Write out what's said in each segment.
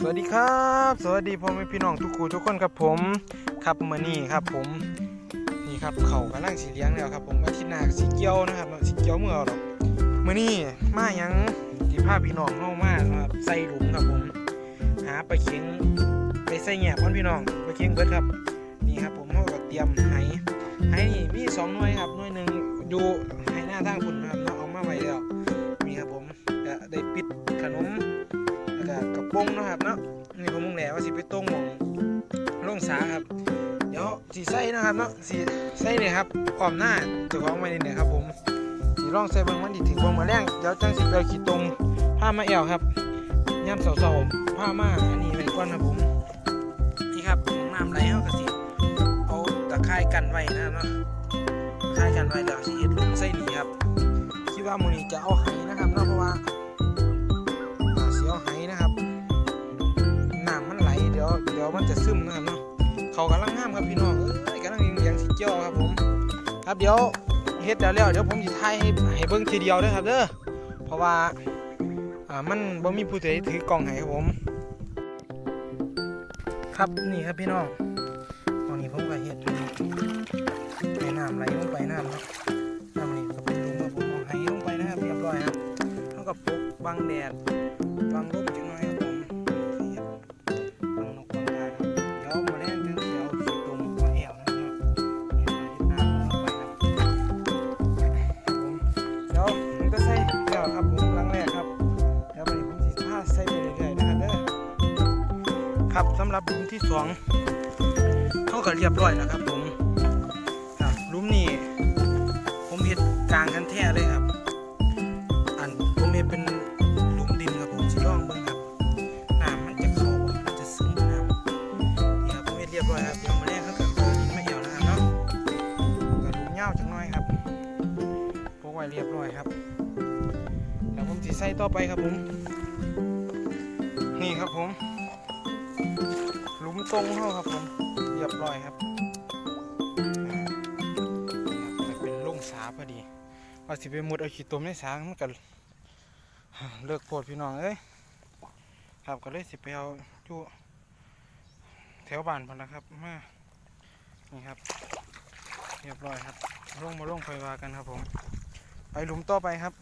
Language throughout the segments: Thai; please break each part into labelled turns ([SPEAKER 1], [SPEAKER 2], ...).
[SPEAKER 1] สวัสดีครับ สวัสดีพ่อแม่พี่น้องทุกคู่ทุกคนครับผมครับมื่อนี้ครับผมนี่ครับเขากำลังสีเลี้ยงแล้วครับ ผมอาทิตย์หน้าสีเกี้ยวนะครับสีเกี้ยวเมื่อเอาดอกมื่อนี้มายังที่พาพี่น้องเข้ามานะครับใส่หลุมครับผมหาไปลาเข็งไปใส่แง่พ่อพี่น้องไปเข็งเบิดครับนี่ครับผมเขาก็เตรียมไห้ไห้นี่มีสองหน่วยครับหน่วยหนึ่งอยู่ไห้หน้าทางคุณนะครับเนาะเอามาไว้แล้วมีครับผมจะได้ปิดขนม แล้วก็กระโปรงเนาะครับเนาะนี่ผมมุ่งแหละว่าสิไปตรงหมองลงสาครับ เดี๋ยวสีใส่นะครับเนาะสีใส่เลยครับอ้อมหน้าเจ้าของไว้นี่นี่ยครับ ผมสีร่องใส่เบิ่งมันดิถึงวงมาแรงเดี๋ยวจังสิไปเอาขี้ตรงผ้ามาแอวครับย่ำเสาๆผ้ามาอันนี้เป็นก้อนครับผมนี่ครับน้ำไหลเขาก็สิเอาตะไคร่กันไว้นะครับเนาะตะไคร่กันไว้แล้วสิเฮ็ดลุมใส่นี่ครับคิดว่ามือนี้จะเอาไหนะครับเนาะเพราะว่าี๋ยวมันจะซึมนะครับเนาะเขากำลังงามครับพี่น้องเอ้ยกำลังเลี้ยงสีเจียวครับผม ครับเดี๋ยวเฮ็ดแล้วแล้วเดี๋ยวผมจะถ่ายให้ให้เบิ่งทีเดียวด้อครับเด้อเพราะว่าอ่ามันบ่มีผู้ใดถือกล่องให้ครับผม ครับนี่ครับพี่น้องตอนนี้ผมก็เฮ็ดให้น้ำไหลลงไปน้ำครับน้ำนี่ก็เป็นรูครับผมเอาให้ลงไปนะครับเรียบร้อยครับเท่ากับปกบังแดดบังลมจัง ที่สองเขาก็เรียบร้อยแล้วครับผมครับลุมนี้ผมเห็ดกลางกันแท้เลยครับ อันผมเห็นเป็นหลุมดินครับผมสิลองเบิ่งครับน้ำมันจะเข้ามันจะซึมน้ำนี่ครับผมเฮ็ดเรียบร้อยครับเดี๋ยวมาแรกเขาก็เอาดินมาเอี่ยวนะครับเนาะก็หลุมยาจังน้อยครับพกไว้เรียบร้อยครับเดี๋ยวผมสิใส่ต่อไปครับผม นี่ครับผม ตรงเฮาครับผมเรียบร้อยครับนี่ครับเป็นลงสาพอดีว่าสิไปมุดเอาขี้ตมในสามันก็เลิกโพดพี่น้องเอ้ยครับก็เลยสิไปเอาอยู่แถวบ้านพนนะครับมานี่ครับ เรียบร้อยครับลงมาลงไฟวากันครับผม ไปหลุมต่อไปครับ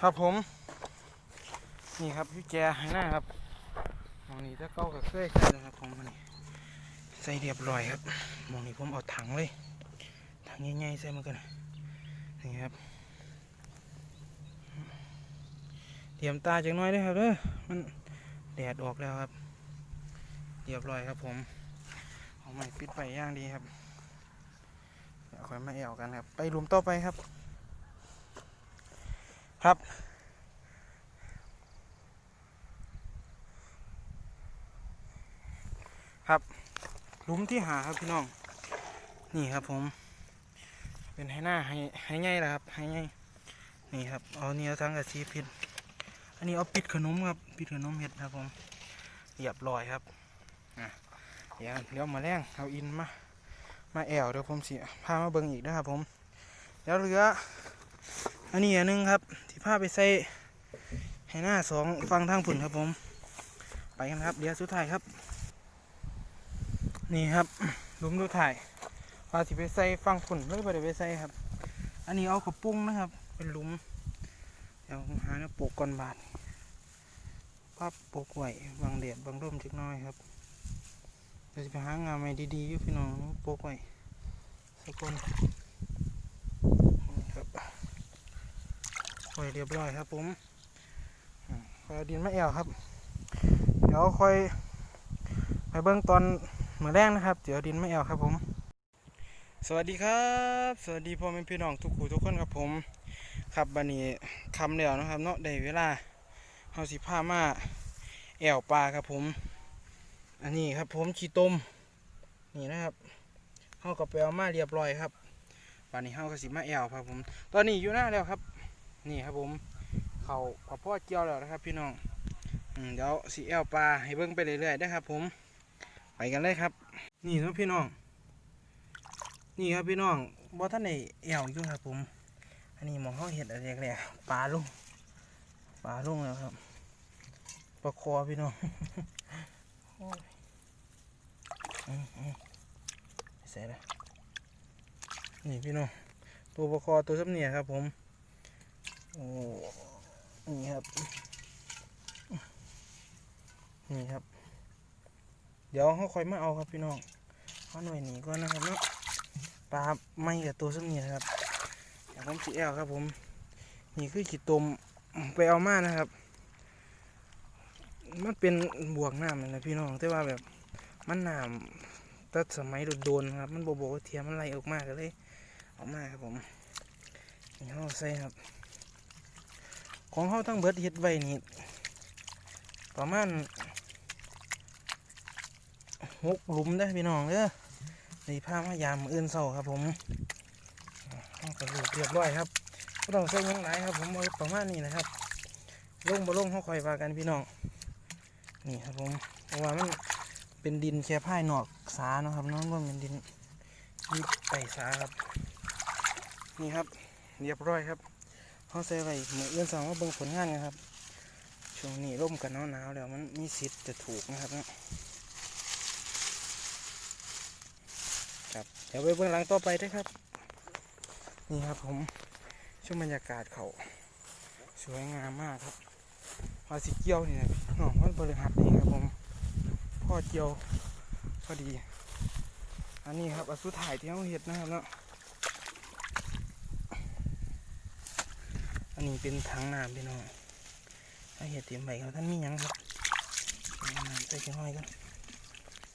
[SPEAKER 1] ครับผม นี่ครับพี่แกให้หน้าครับ องนี้ถ้าเก้ากับเคยใส่นะครับผมอันนี้ใส่เรียบร้อยครับมองนี้ผมเอาถังเลย ถังใหญ่ๆใส่มากันนี่ครับเตรียมตาจังน้อยด้วยครับเด้อมันแดดออกแล้วครับเรียบร้อยครับผมเอาไม้ปิดไปย่างดีครับเดี๋ยวค่อยมาแอวกันครับ ไปหลุมต่อไปครับ ครับ ครับหลุมที่หาครับพี่น้อง นี่ครับผม เป็นให้หน้าให้ให้ง่ายแหละครับให้ง่ายนี่ครับเอาเนี่ยทั้งกระชีพิษอันนี้เอาปิดขนมครับปิดขนมเห็ดครับผมเรียบร้อยครับเดี๋ยวเดี๋ยวมาแรงเอาอินมามาแอวเดี๋ยวผมสิพามาเบิ่งอีกนะครับผมแล้วเหลืออันนี้อันหนึงครับ ที่พาไปใส่ให้หน้าสองฟังทางฝุ่นครับผม ไปกันครับ เดี๋ยวสุดท้ายครับ นี่ครับลุมดูถ่ายปลาสิไปใส่ฟังฝุ่นเลยบ่ได้ไปใส่ครับ อันนี้เอากระปุ้งนะครับ เป็นลุมเดี๋ยวหาเนื้อปลูกก่อนบาทพับปลูกไว้บางแดดบางร่มจักน้อยครับเดี๋ยวจะไปหางานใหม่ดีๆอยู่พี่น้องปลูกไว้สักคนครับไว้เรียบร้อยครับผมอ่าคอยดินมาแอวครับ เดี๋ยวค่อยไปเบิ่งตอน มือแรกนะครับ เดี๋ยวดินมาแอวครับผม สวัสดีครับ สวัสดีพ่อแม่พี่น้องทุกคู่ทุกคนครับผม ครับบันนี้คำแล้วนะครับเนาะได้เวลาเฮาสิพามาแอวปลาครับผม อันนี้ครับผมขีต้มนี่นะครับเฮาก็ไปเอามาเรียบร้อยครับบันนี้เฮาก็สิมาแอวครับผม ตอนนี้อยู่หน้าแล้วครับ นี่ครับผม เขาพอพ่อเกี่ยวแล้วนะครับ พี่น้องเดี๋ยวสิแอวปลาให้เบิ่งไปเรื่อยๆนะครับผม ไปกันเลยครับ นี่เนาะพี่น้อง นี่ครับพี่น้องบ่ท่านได้แอวอยู่ครับผม อันนี้หมองเขาเห็ดอะไรแรกๆปลาลุงปลาลุงแล้วครับปลาคอพี่น้องโอ้ยอืมอืมไปใส่ละนี่พี่น้องตัวปลาคอตัวสับเนี่ยครับผมโอ้นี่ครับ นี่ครับ เดี๋ยวเขาคอยมาเอาครับพี่น้องเขาหน่วยหนีก่อนนะครับเนาะปลาไม่กับตัวสับเนี่ยครับเดี๋ยวผมสีแอลครับผมนี่คือขีดตมไปเอามานะครับ มันเป็นบวกน้ำนั่นะพี่น้องแต่ว่าแบบมันน้ำแต่สมัยโดนๆครับ มันโบโบเทียมมันไหลออกมากเลยเอามาครับผมนี่เขาใส่ครับ ของเขาทั้งเบิร์ดเฮ็ดไว้นี่ประมาณ หกหลุมได้พี่น้องเด้อในผ้ามายามอื่นเศร้าครับผมเอากระดูกเรียบร้อยครับก็ต้องใส่หยังหลายครับผมเอาประมาณนี้นะครับลงบ่ลงเขาคอยว่ากันพี่น้องนี่ครับผมเพราะว่ามันเป็นดินแค่ภายนอกสาเนาะครับน้องว่าเป็นดินยึดไต่สาครับ นี่ครับเรียบร้อยครับเขาใส่ไว้เหมือนเอื้อนสองว่าเบิ่งผลงานกันครับช่วงนี้ร่มกันหนาวแล้วมันมีสิทธิ์จะถูกนะครับเนาะ ครับเดี๋ยวไปเบื้องหลังต่อไปด้วยครับ นี่ครับผมช่วงบรรยากาศเขาสวยงามมากครับพอสิเกี่ยวนี่นะพี่น้องมันบริหัดนี่ครับผมพ่อเกี่ยวพอดี อันนี้ครับอสุดท้ายที่เขาเห็ดนะครับเนาะอันนี้เป็นถังน้ำพี่น้องถ้าเห็ดเตรียมใบเขาท่านมียังครับเอาน้ำใส่จังห้อยกัน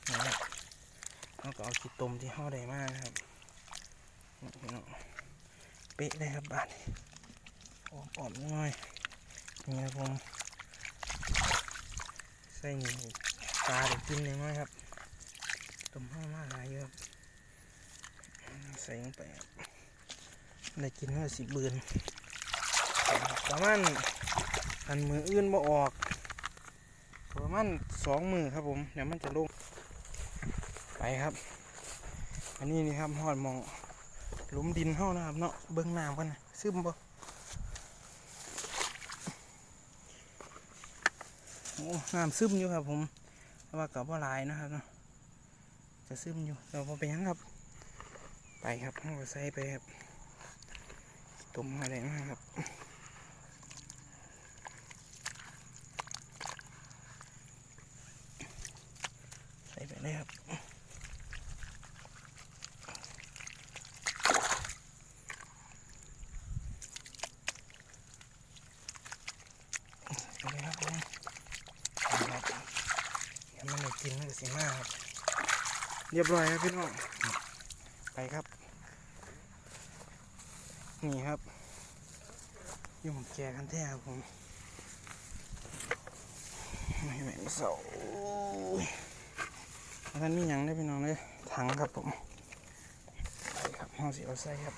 [SPEAKER 1] นี่แหละ เราก็เอาขีดตมที่ห่อได้มากนะครับพี่น้องเป๊ะเลยครับบาทอ่อมๆน่อยนี่ครับผมใส่หนีปลาได้กินเลยมั้ยครับตมห้ามากหลายเยอะครับใส่ลงไปครับได้กินว่าสิบเบือนประมาณอันมืออื่นบ่ออกประมาณสองมือครับผมเดี๋ยวมันจะลง ไปครับ อันนี้นี่ครับหอดมองหลุมดินเท่านะครับเนาะเบิ้องน้ำกันนะซึมบ่โอ้น้ำซึมอยู่ครับผมแต่ว่ากับว่าลายนะครับเนาะจะซึมอยู่เราพอไปยังครับ ไปครับห้องก็ใส่ไปครับตุ่มอะไรมากครับใส่ไปเลยครับไปเลยครับผม ครับเดี๋ยวมันได้กิน มันก็สิมาครับ เรียบร้อยครับพี่น้อง ไปครับ นี่ครับยุ่งแก่กันแท้ครับผมไม่แม่งเสาท่านมีหยังได้พี่น้องเลยถังครับผมไปครับห้องสีเอาใส่ครับ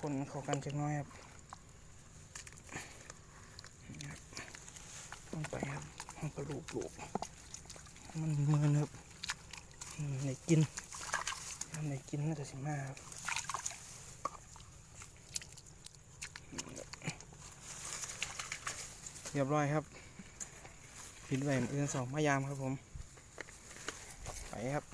[SPEAKER 1] คนๆเขากันจักน้อยครับนี่ครับต้องไปครับมันก็ลูกลูก มันเมินครับในกินในกินน่าจะสิมาครับเรียบร้อยครับปิดไว้เอื้อนสองมายามครับผม ไปครับ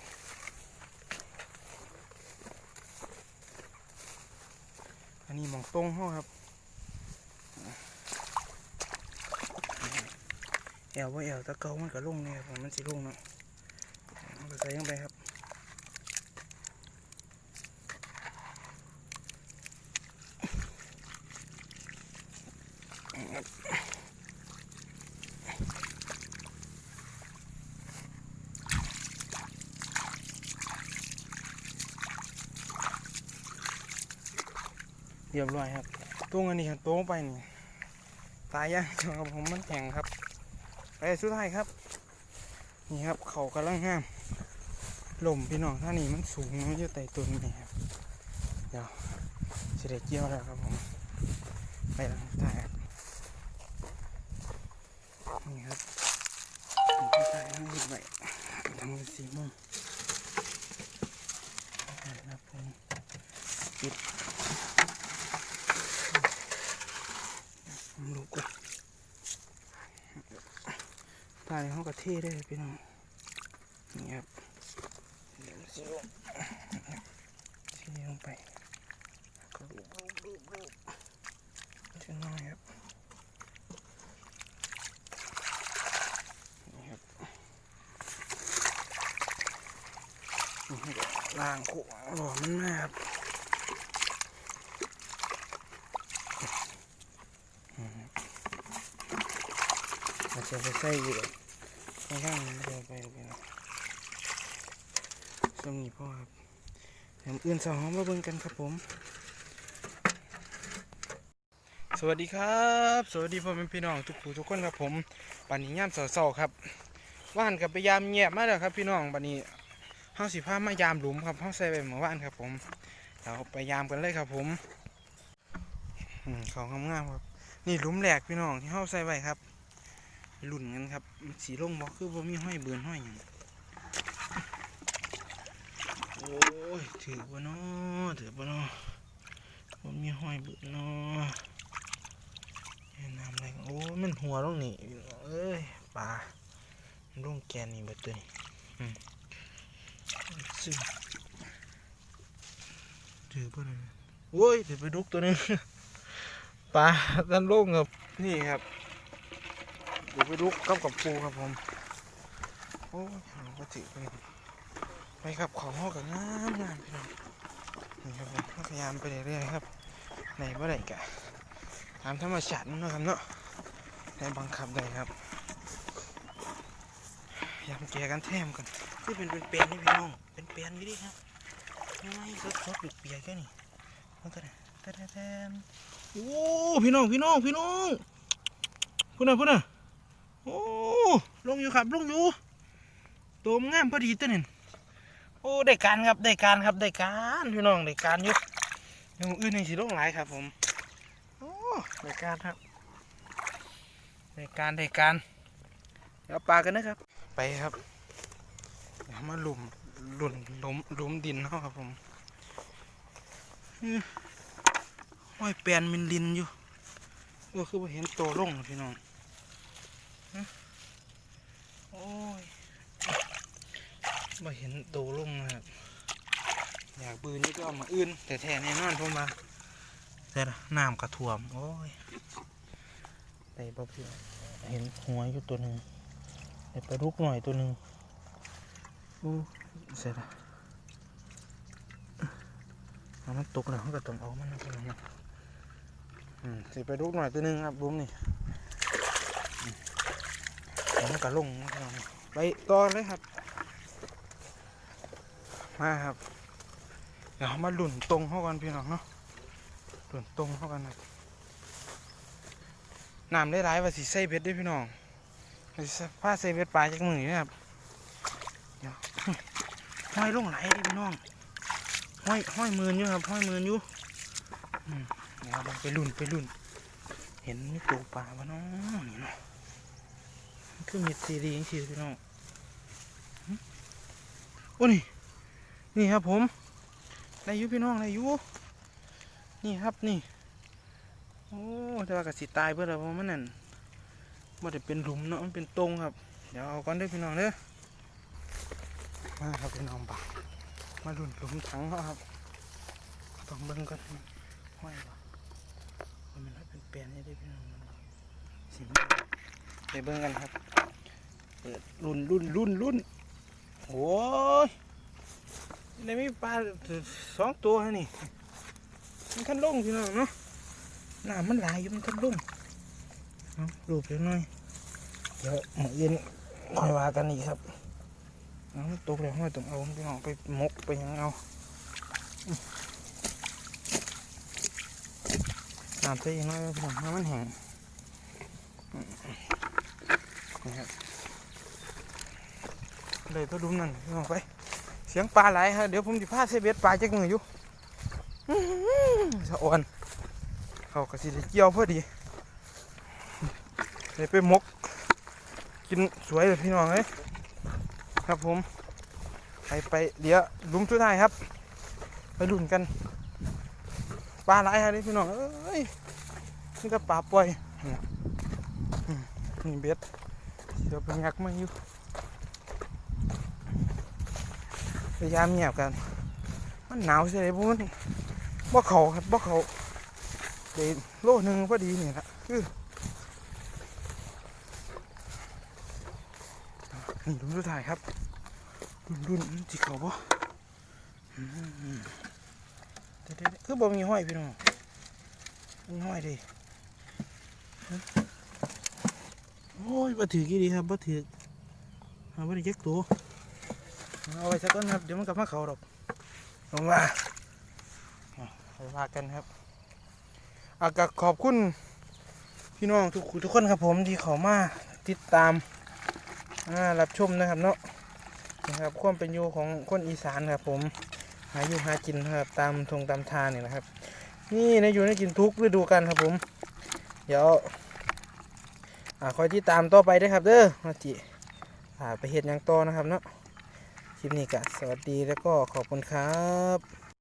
[SPEAKER 1] อันนี้หมองตรงห้อครับ แอวว่าแอวตะเกามันก็ลงเนี่ยผมมันสิลงเนาะใส่ลงไปครับเรียบร้อยครับตรงอันนี้ครับตรงไปนี่ตายยากครับผมมันแข็งครับ สุดท้ายครับ นี่ครับ เขากำลังงามลมพี่น้องท่านี้มันสูงมันอยู่ใต้ต้นนี่ครับ เดี๋ยวสิได้เกี่ยวแล้วครับผม ไปหลังท้ายครับนี่ครับหลังท้ายทั้งหมดไปทั้งสี่โมงนะครับผมปิดผมลุกก่อน
[SPEAKER 2] ลากระเทได้พี่น้องนี่ครับเดี๋ยวสิลงทีลงไปก็รูปรูปรูปรูปจะน้อยครับนี่ครับนี่ก็ล่างขวหล่อมันมากครับอาจจะไปใส่อยู่ ข้างไปไปไปสมีพ่อครับเดี๋ยวอื่นสองห้องมาเบิ่งกันครับผม
[SPEAKER 1] สวัสดีครับ สวัสดีพ่อแม่พี่น้องทุกผู้ทุกคนครับผมปันนี้ย่ามเสาๆครับว่านกับไปยามเงียบมาแล้วครับพี่น้องปันนี้เฮาสิพามายามหลุมครับเฮาใส่ไปเมื่อวานครับผมเราไปยามกันเลยครับผมอืมของงามๆครับ นี่หลุมแหลกพี่น้องที่เฮาใส่ไว้ครับ ลุ่นกันครับ สีลงบ่คือบ่มีห้อยเบือนห้อยหยังโอ้ยถือบ่เนาะถือบ่เนาะบ่มีห้อยเบือนเนาะเห็นน้ำอะไรโอ้มันหัวลงนี่เอ้ยปลาลงแกนนี่เบิดตัวนี่ซึ่งถือป่นะโอ้ยถือไปดุกตัวนึงปลาด้านลงครับนี่ครับ ถือไปดุกกับกับปูครับผมโอ้ยเราก็ถือไปไปครับของห้อกับงามงามพี่น้องนี่ครับผมพยายามไปเรื่อยๆครับไหนบ่ได้กะตามธรรมชาติมันนะครับเนาะให้บังคับได้ครับยำแกกันแทมกันที่เป็นเป็นเปียนนี่พี่น้องเป็นเปียนอยู่ดิครับไม่สดสดๆเปียกแค่นี้มันก็ได้แต่แทมโอ้พี่น้องพี่น้องพี่น้องพูดนะพูดนะ โอ้ลงอยู่ครับลงอยู่ตัวงามพอดีตัวนี่โอ้ได้การครับได้การครับได้การพี่น้องได้การอยู่ย่างอื่นนี่สิลงหลายครับ ผมโอ้รายการครับรายการรายการเดี๋ยวปลากันนะครับ ไปครับเดี๋ยวมาหลุมหลุมหลุมหลุมดินเขาครับผมห้อยแปลนมินลินอยู่ก็คือว่าเห็นโตลงพี่น้อง โอ้ยมาเห็นโตลงนะครับอยากบืนนี่ก็เอามาอื่น แต่แท้แน่นอนผมมาแต่น้ำกระท่วม โอ้ยได้บ่เพื่อเห็นหัวอยู่ตัวหนึ่งได้ปลาดุกหน่อยตัวหนึ่งอู้เสร็จละเอามันตกแล้วก็ต้องเอามันนะพี่น้องอืมสิปลาดุกหน่อยตัวหนึ่งครับบุ้มนี่ เอามันก็ลงนะพี่น้อนะไปต่อเลยครับ มาครับ เดี๋ยวเรามาหลุนตรงเข้ากันพี่น้องเนาะส่วนตรงเข้ากันนะน้ำได้ร้ายว่าสิใส่เบ็ดด้วยพี่น้องผ้าใส่เบ็ดปลาจากมือนี่นะครับเดี๋ยวห้อยลงไหลพี่น้องห้อยห้อยมืออยู่ครับห้อยมืออยู่เดี๋ยวไปลุ่นไปลุ่น เห็นมีตัวปลาวะน้องนี่เนาะ คือม็ดซีรีส์สิพี่น้องโอ้นี่ นี่ครับผมได้อยุพี่น้องได้อยุนี่ครับนี่ โอ้แต่ว่ากสิตายเพื่ออะไรเพราะมันนั่นมันจะเป็นหลุมเนาะมันเป็นตรงครับ เดี๋ยวเอาก่อนด้อพี่น้องเด้อมาครับพี่น้องบักมาหลุนหลุมถังเขาครับต้องเบิ่งก่อนห้อยบ่ว่ามันเป็นเปลี่ยนนี่ด้พี่น้องสิ ไปเบิ่งกันครับเปิดรุ่นรุ่นรุ่นรุ่นโอ้ยในมีปลาสองตัวนี่ มันคันลงพี่น้องเนาะน้ำมันไหลายอยู่มันคันลงเอารูปเล็กน้อย เดี๋ยวหมอเย็นคอยว่ากันอีกครับเอาตกแล้วห้อยต้องเอาพี่น้องไปมกไปยังเอาน้ำใส่อีหน้อยพี่น้องให้มันแห้ง นี่ครับเลยตัวดุมนั่นพี่น้องไป เสียงปลาไหลครับเดี๋ยวผมจะพาเซเบ็ดปลาจากมืออยู่สะอ่อนเขากระสิได้เกี่ยวพอดีเลยไปมก กินสวยเลยพี่น้องเอ้ยครับผม ไปไปเดี๋ยวลุมสุดท้ายครับ ไปลุ่นกันปลาไหลฮะนี่พี่น้องเอ้ยนี่ก็ปลาปล่อยนี่เบ็ด ดี๋ยวไปยักมาอยู่พยายามเงียบกัน มันหนาวใช่ไหมบุ้นบ่เขาครับบ่เขาเดี๋ยวโลหนึ่งพอดีนี่ละคือนี่ดูดูถ่ายครับรุ่นรุ่นจิเขาบ่เดี๋ยวคือบ่มีห้อยพี่น้องมีห้อยดิ โอ้ยบ่ถือกี่ดีครับบ่ถือเอาบ่ได้เจ็กตัวเอาไว้สักก้นครับ เดี๋ยวมันกลับมาเขาดอกลงมาเอาไปว่ากันครับอากาศขอบคุณพี่น้องทุกทุกคนครับผมที่เขามาติดตามรับชมนะครับเนาะนะครับความเป็นอยู่ของคนอีสานครับผมหาอยู่หากินครับตามทงตามทานนี่นะครับ นี่นะอยู่ในกินทุกฤดูกันครับผม เดี๋ยว อ่าคอยที่ตามต่อไปเด้ครับ เด้อมาจิอ่าไปเห็ดยังต่อนะครับเนาะคลิปนี้ก็สวัสดีแล้วก็ขอบคุณครับ